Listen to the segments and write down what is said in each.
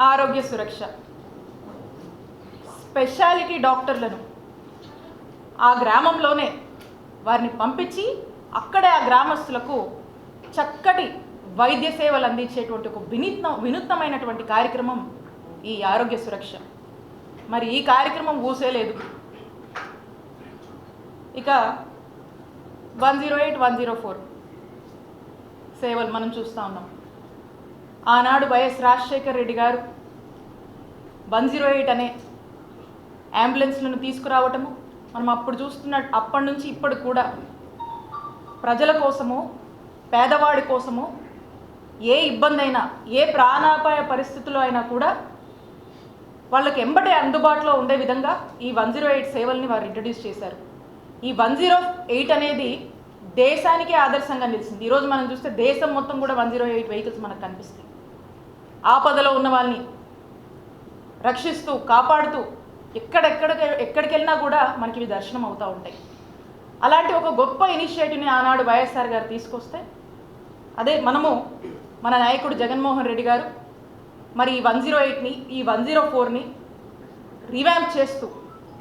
ఆరోగ్య సురక్ష. స్పెషాలిటీ డాక్టర్లను. ఆ గ్రామంలోనే వారిని పంపించి అక్కడే ఆ గ్రామస్తులకు చక్కటి వైద్య సేవలు అందించేటువంటి ఒక వినూత్న వినూత్నమైనటువంటి కార్యక్రమం ఈ ఆరోగ్య సురక్ష. మరి ఈ కార్యక్రమం ఊసేలేదు. ఇక one zero eight one zero four సేవలు మనం చూస్తూ ఉన్నాం. ఆనాడు వైఎస్ రాజశేఖర్ రెడ్డి గారు వన్ జీరో ఎయిట్ అనే అంబులెన్స్లను తీసుకురావటము మనం అప్పుడు చూస్తున్న అప్పటి నుంచి ఇప్పటికి కూడా ప్రజల కోసము పేదవాడి కోసము ఏ ఇబ్బంది అయినా ఏ ప్రాణాపాయ పరిస్థితుల్లో అయినా కూడా వాళ్ళకి ఎంబటే అందుబాటులో ఉండే విధంగా ఈ వన్ జీరో ఎయిట్ సేవల్ని వారు ఇంట్రడ్యూస్ చేశారు. ఈ వన్ జీరో ఎయిట్ అనేది దేశానికే ఆదర్శంగా నిలిచింది. ఈరోజు మనం చూస్తే దేశం మొత్తం కూడా వన్ జీరో ఎయిట్ వెహికల్స్ మనకు కనిపిస్తాయి. ఆపదలో ఉన్న వాళ్ళని రక్షిస్తూ కాపాడుతూ ఎక్కడెక్కడ ఎక్కడికి వెళ్ళినా కూడా మనకి ఇవి దర్శనం అవుతూ ఉంటాయి. అలాంటి ఒక గొప్ప ఇనిషియేటివ్ని ఆనాడు వైఎస్ఆర్ గారు తీసుకొస్తే అదే మనము మన నాయకుడు జగన్మోహన్ రెడ్డి గారు మరి ఈ వన్ జీరో ఎయిట్ని ఈ వన్ జీరో ఫోర్ని రివ్యాంప్ చేస్తూ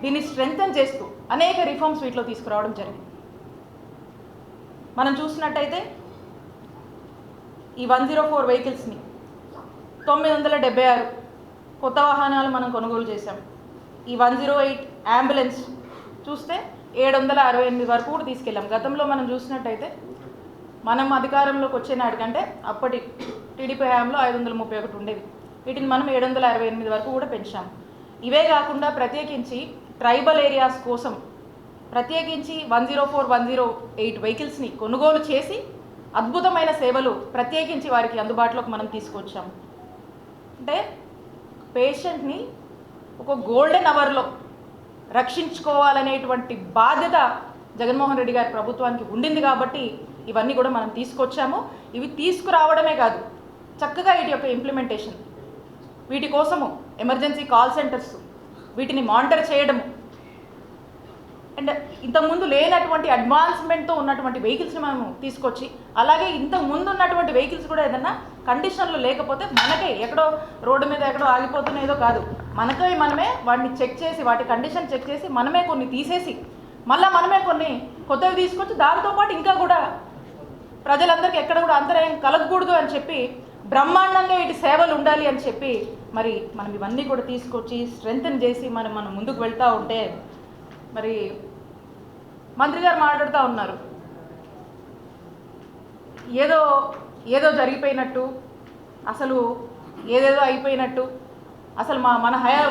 దీన్ని స్ట్రెంగ్తన్ చేస్తూ అనేక రిఫార్మ్స్ వీటిలో తీసుకురావడం జరిగింది. మనం చూసినట్టయితే ఈ వన్ జీరో ఫోర్ వెహికల్స్ని తొమ్మిది వందల డెబ్బై ఆరు కొత్త వాహనాలు మనం కొనుగోలు చేశాం. ఈ వన్ జీరో ఎయిట్ అంబులెన్స్ చూస్తే ఏడు వందల అరవై ఎనిమిది వరకు కూడా తీసుకెళ్ళాం. గతంలో మనం చూసినట్టయితే మనం అధికారంలోకి వచ్చే నాటికంటే అప్పటి టీడీపీ హయాంలో ఐదు వందల ముప్పై ఒకటి ఉండేవి. వీటిని మనం ఏడు వందల అరవై ఎనిమిది వరకు కూడా పెంచాం. ఇవే కాకుండా ప్రత్యేకించి ట్రైబల్ ఏరియాస్ కోసం ప్రత్యేకించి one zero four one zero eight వెహికల్స్ని కొనుగోలు చేసి అద్భుతమైన సేవలు ప్రత్యేకించి వారికి అందుబాటులోకి మనం తీసుకొచ్చాము అంటే పేషెంట్ని ఒక గోల్డెన్ అవర్లో రక్షించుకోవాలనేటువంటి బాధ్యత జగన్మోహన్ రెడ్డి గారి ప్రభుత్వానికి ఉండింది కాబట్టి ఇవన్నీ కూడా మనం తీసుకొచ్చాము. ఇవి తీసుకురావడమే కాదు చక్కగా వీటి యొక్క ఇంప్లిమెంటేషన్ వీటి కోసము ఎమర్జెన్సీ కాల్ సెంటర్స్ వీటిని మానిటర్ చేయడము అండ్ ఇంతకుముందు లేనటువంటి అడ్వాన్స్మెంట్తో ఉన్నటువంటి వెహికల్స్ని మనము తీసుకొచ్చి అలాగే ఇంతకు ముందు ఉన్నటువంటి వెహికల్స్ కూడా ఏదన్నా కండిషన్లో లేకపోతే మనకే ఎక్కడో రోడ్డు మీద ఎక్కడో ఆగిపోతున్నదో కాదు. మనకే మనమే వాటిని చెక్ చేసి వాటి కండిషన్ చెక్ చేసి మనమే కొన్ని తీసేసి మళ్ళీ మనమే కొన్ని కొత్తవి తీసుకొచ్చి దానితో పాటు ఇంకా కూడా ప్రజలందరికీ ఎక్కడ కూడా అంతరాయం కలగకూడదు అని చెప్పి బ్రహ్మాండంగా ఇటు సేవలు ఉండాలి అని చెప్పి మరి మనం ఇవన్నీ కూడా తీసుకొచ్చి స్ట్రెంగ్తన్ చేసి మనం మనం ముందుకు వెళ్తూ ఉంటే మరి మంత్రి గారు మాట్లాడుతూ ఉన్నారు. ఏదో ఏదో జరిగిపోయినట్టు అసలు ఏదేదో అయిపోయినట్టు అసలు మా మన హయా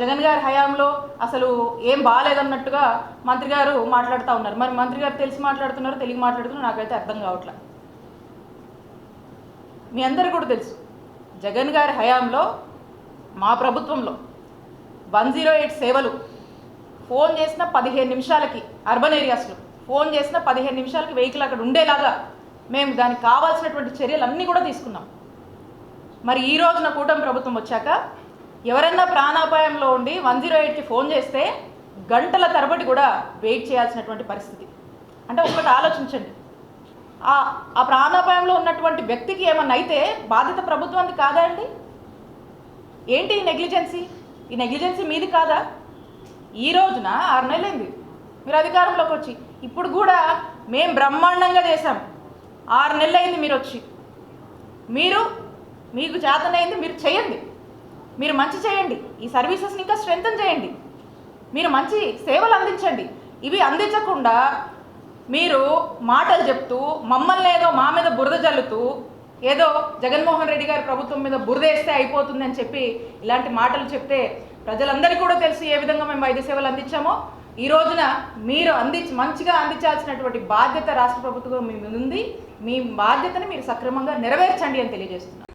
జగన్ గారి హయాంలో అసలు ఏం బాగాలేదన్నట్టుగా మంత్రి గారు మాట్లాడుతూ ఉన్నారు. మరి మంత్రి గారు తెలిసి మాట్లాడుతున్నారు తెలుగు మాట్లాడుతున్నారు నాకైతే అర్థం కావట్లా. మీ అందరికీ కూడా తెలుసు జగన్ గారి హయాంలో మా ప్రభుత్వంలో వన్ జీరో ఎయిట్ సేవలు ఫోన్ చేసిన పదిహేను నిమిషాలకి అర్బన్ ఏరియాస్లో ఫోన్ చేసిన పదిహేను నిమిషాలకి వెహికల్ అక్కడ ఉండేలాగా మేము దానికి కావాల్సినటువంటి చర్యలు అన్నీ కూడా తీసుకున్నాం. మరి ఈ రోజున కూటమి ప్రభుత్వం వచ్చాక ఎవరన్నా ప్రాణాపాయంలో ఉండి వన్ జీరో ఎయిట్కి ఫోన్ చేస్తే గంటల తరబడి కూడా వెయిట్ చేయాల్సినటువంటి పరిస్థితి. అంటే ఒకటి ఆలోచించండి. ఆ ఆ ప్రాణాపాయంలో ఉన్నటువంటి వ్యక్తికి ఏమన్నా అయితే బాధ్యత ప్రభుత్వానికి కాదా అండి? ఏంటి ఈ నెగ్లిజెన్సీ? ఈ నెగ్లిజెన్సీ మీది కాదా? ఈ రోజున ఆరు నెలలైంది. మీరు అధికారంలోకి వచ్చి ఇప్పుడు కూడా మేము బ్రహ్మాండంగా చేశాం. ఆరు నెలలైంది మీరు వచ్చి. మీరు మీకు చేతనైంది మీరు చేయండి. మీరు మంచి చేయండి. ఈ సర్వీసెస్ని ఇంకా స్ట్రెంగ్తన్ చేయండి. మీరు మంచి సేవలు అందించండి. ఇవి అందించకుండా మీరు మాటలు చెప్తూ మమ్మల్ని ఏదో మా మీద బురద జల్లుతూ ఏదో జగన్మోహన్ రెడ్డి గారి ప్రభుత్వం మీద బురద వేస్తే అయిపోతుందని చెప్పి ఇలాంటి మాటలు చెప్తే ప్రజలందరికీ కూడా తెలిసి ఏ విధంగా మేము వైద్య సేవలు అందించామో. ఈ రోజున మీరు అందించి మంచిగా అందించాల్సినటువంటి బాధ్యత రాష్ట్ర ప్రభుత్వం మీ మీద ఉంది మీ బాధ్యతను మీరు సక్రమంగా నెరవేర్చండి అని తెలియజేస్తున్నాను